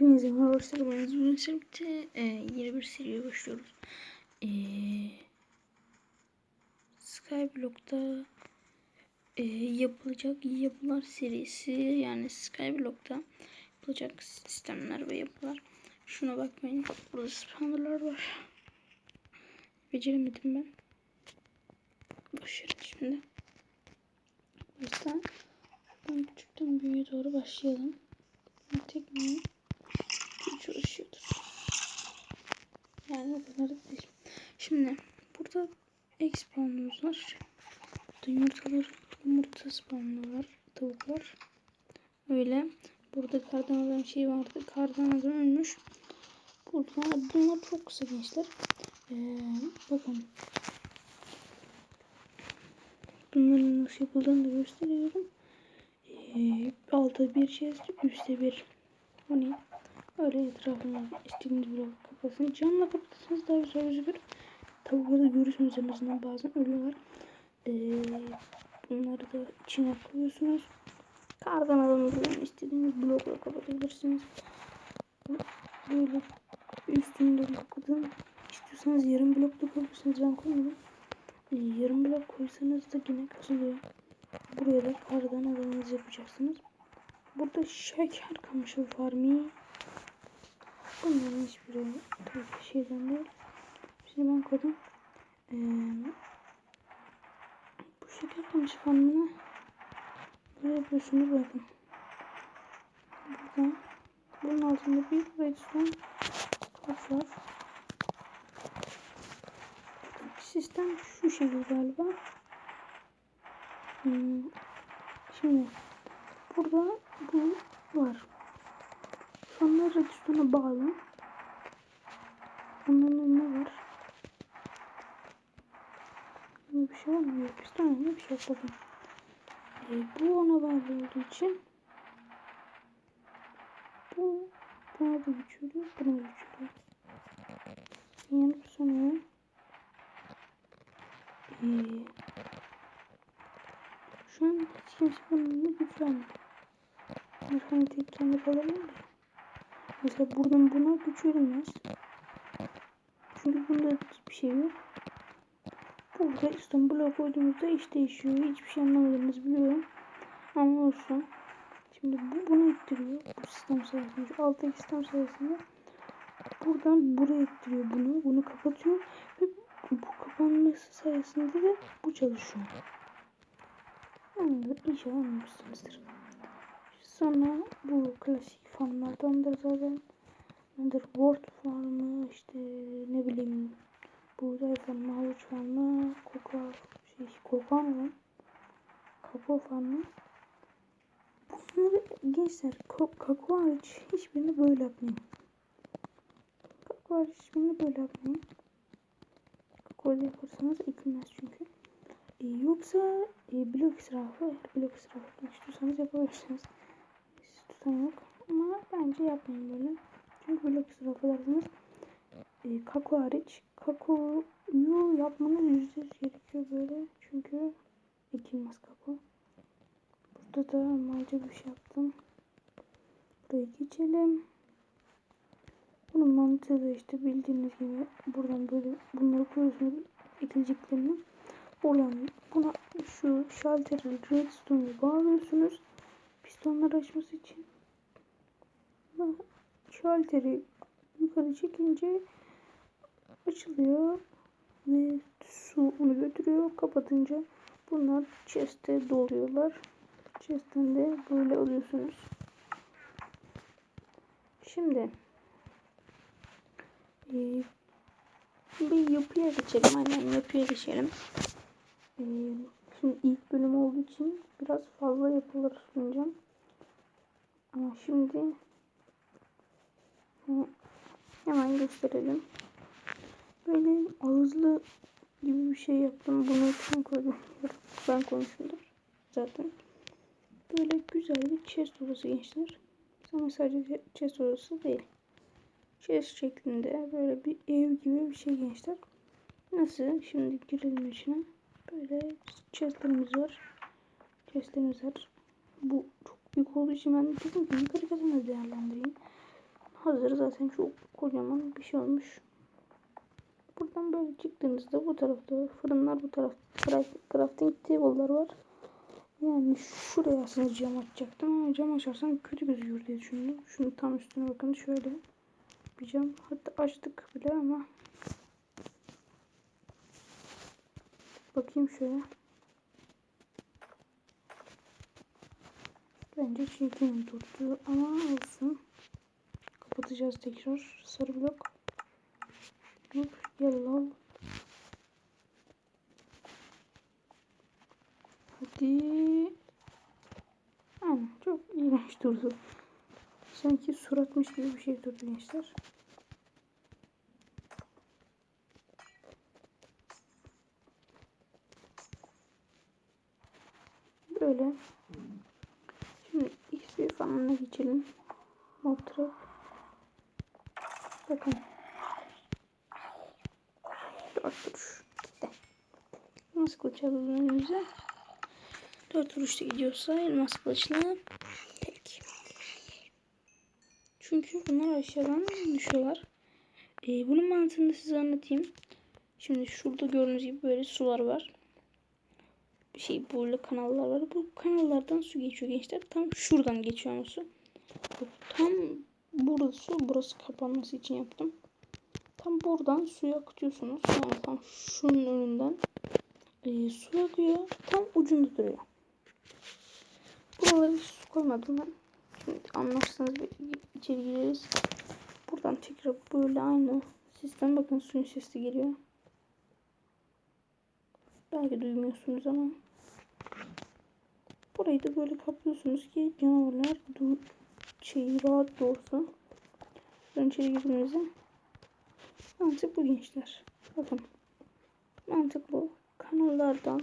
Hepinize merhaba arkadaşlar. Ben Zülün Servik'te e, yeni bir seriye başlıyoruz. E, Skyblock'ta e, yapılacak yapılar serisi yani Skyblock'ta yapılacak sistemler ve yapılar. Şuna bakmayın. Burada spawnerlar var. Beceremedim ben. Başlayalım şimdi. O yüzden şuradan küçükten büyüğe doğru başlayalım. Tekmeyi çalışıyordur. Yani o da değil. Şimdi burada egg spawnımız var. Burada yumurtalar, yumurta spawnı var. Tavuklar. Öyle. Burada kardan adam şey vardı. Kardan adam ölmüş. Burada bunlar çok kısa gençler. Ee, bakın. Bunların nasıl yapıldığını da gösteriyorum. Ee, altta bir chest, üstte bir Hani öyle etrafına istediğiniz bir kapatın. Camla kapatırsanız daha güzel gözükür. Tavukları da görürsünüz en azından bazen ölüyorlar. Ee, bunları da içine koyuyorsunuz. Kardan adamı istediğiniz blokla kapatabilirsiniz. Böyle üstünde kapatın. İstiyorsanız yarım blok da koyabilirsiniz. Ben koymadım. Ee, yarım blok koysanız da yine kasılıyor. Buraya da kardan adamınızı yapacaksınız. Burada şeker kamışı farmi. Bunların hiçbiri tabii şeyden değil. Şimdi ben koydum. Ee, bu şeker kamışı farmını böyle yapıyorsunuz bakın. Burada bunun altında bir redstone kılıç var. Sistem şu şekilde galiba. Hmm. Şimdi burada bu var. Sonra redstone'a bağlı. Onların önüne var. Bir şey var mı? Piston önüne bir şey. Bakın. E, bu ona bağlı olduğu için bu buna da geçiyor. Buna da geçiyor. Yanıp sönüyor. Ee, şu an hiç kimse bununla güçlenmedi. Hani tek kendi kalabilir mi? Mesela buradan buna güç verilmez. Çünkü bunda hiçbir şey yok. Burada İstanbul'a koyduğumuzda iş değişiyor. Hiçbir şey anlamadığımız biliyorum. Ama olsun. Şimdi bu bunu ittiriyor. Bu sistem sayesinde. Şu alttaki sistem sayesinde. Buradan buraya ittiriyor bunu. Bunu kapatıyor. Ve bu kapanması sayesinde de bu çalışıyor. Anladım. İnşallah anlamışsınızdır. Sonra bu klasik farmlardandır zaten. Nedir? Word farmı işte ne bileyim buğday farmı, havuç farmı, koka şey koka mı? Kakao farmı. Bunları gençler kakao hariç hiçbirini böyle yapmayın. Kakao hariç hiçbirini böyle yapmayın. Kakao yaparsanız ekilmez çünkü. Ee, yoksa e, blok israfı, eğer blok israfı istiyorsanız yapabilirsiniz tutan yok. Ama bence yapmayın böyle. Çünkü blok israf ederseniz e, kako hariç kakoyu yapmanız yüzde yüz gerekiyor böyle. Çünkü ekilmez kako. Burada da malca bir şey yaptım. Buraya geçelim. Bunun mantığı da işte bildiğiniz gibi buradan böyle bunları koyuyorsunuz ekileceklerini. Oradan buna şu şalteri redstone'u bağlıyorsunuz pistonları açması için şalteri yukarı çekince açılıyor ve su onu götürüyor. Kapatınca bunlar chest'e doluyorlar. Chest'ten de böyle alıyorsunuz. Şimdi e, bir yapıya geçelim. Aynen yapıya geçelim. E, şimdi ilk bölüm olduğu için biraz fazla yapılar sunacağım. Ama şimdi hemen gösterelim. Böyle ağızlı gibi bir şey yaptım. Bunu kim koydum? Ben koymuşumdur zaten. Böyle güzel bir chest odası gençler. Ama sadece chest odası değil. Chest şeklinde böyle bir ev gibi bir şey gençler. Nasıl? Şimdi girelim içine. Böyle chestlerimiz var. Chestlerimiz var. Bu çok büyük olduğu için ben dedim ki yukarı katını değerlendireyim. hazır. Zaten çok kocaman bir şey olmuş. Buradan böyle çıktığınızda bu tarafta fırınlar bu tarafta craft- crafting table'lar var. Yani şuraya aslında cam açacaktım ama cam açarsam kötü gözüküyor diye düşündüm. Şunu tam üstüne bakın şöyle bir cam. Hatta açtık bile ama bakayım şöyle. Bence çirkin durdu ama olsun. Kapatacağız tekrar. Sarı blok. Blok yellow. Hadi. Aynen çok iğrenç durdu. Sanki suratmış gibi bir şey durdu gençler. Böyle. Şimdi XP falanına geçelim. Mob trap. Bakın. Dört duruş. Gitti. Nasıl kılıç alalım önümüze? Dört duruşta gidiyorsa elmas kılıçla tek. Çünkü bunlar aşağıdan düşüyorlar. Ee, bunun mantığını size anlatayım. Şimdi şurada gördüğünüz gibi böyle sular var. Şey böyle kanallar var. Bu kanallardan su geçiyor gençler. Tam şuradan geçiyor ama su. Tam burada su. Burası kapanması için yaptım. Tam buradan suyu akıtıyorsunuz. Yani tam şunun önünden e, su akıyor. Tam ucunda duruyor. Buralara su koymadım ben. Şimdi anlarsanız bir içeri gireriz. Buradan tekrar böyle aynı sistem. Bakın suyun sesi geliyor. Belki duymuyorsunuz ama. Burayı da böyle kaplıyorsunuz ki canavarlar du şey rahat da olsun. Ben mantık bu gençler. Bakın. Mantık bu. Kanallardan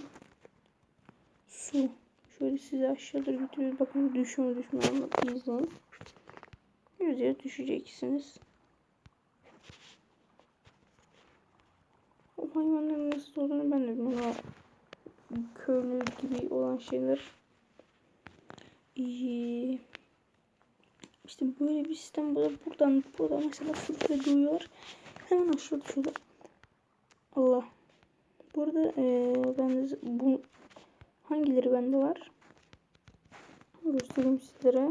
su. Şöyle size aşağıda götürüyor. Bakın düşüyor mu düşmüyor mu izleyin. Yüzeye düşeceksiniz. Hayvanların nasıl olduğunu ben de bilmiyorum. Köylü gibi olan şeyler. Ee, işte böyle bir sistem burada buradan burada mesela şurada duyuyor. Hemen aşağıda şurada. Allah. Burada ee, ben de bu hangileri bende var? Göstereyim sizlere.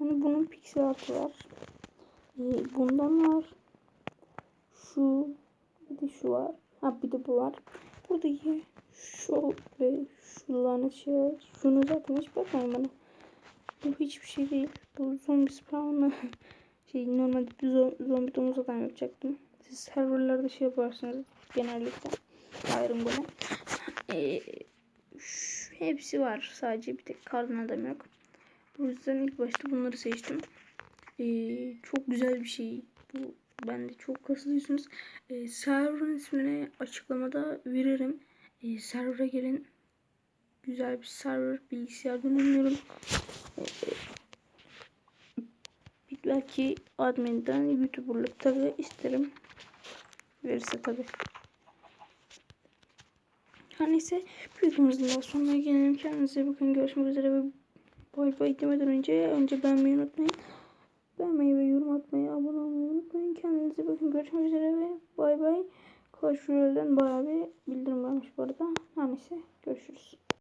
Bana bunun piksel artı var. Ee, bundan var. Şu bir de şu var. Ha bir de bu var. Buradaki şu ve şu lanet şey var. Şunu zaten hiç bakmayın bana. Bu hiçbir şey değil. Bu zombi spawn'ı şey normalde bir zo- zombi domuz adam yapacaktım. Siz serverlarda şey yaparsınız genellikle. Iron Golem. Ee, şu, hepsi var. Sadece bir tek kardan adam yok. Bu yüzden ilk başta bunları seçtim. Ee, çok güzel bir şey. Bu bende çok kasılıyorsunuz. Ee, server'ın ismini açıklamada veririm. Ee, server'a gelin. Güzel bir server. Bilgisayardan oynuyorum. Ee, belki admin'den youtuberlık tabi isterim. Verirse tabi. Her neyse videomuzun daha sonuna gelelim. Kendinize bakın. Görüşmek üzere ve bay bay demeden önce önce beğenmeyi unutmayın. Beğenmeyi ve yorum atmayı, abone olmayı unutmayın. Kendinize bakın. Görüşmek üzere ve bay bay. Clash Royale'den bayağı bir bildirim varmış bu arada. Neyse görüşürüz.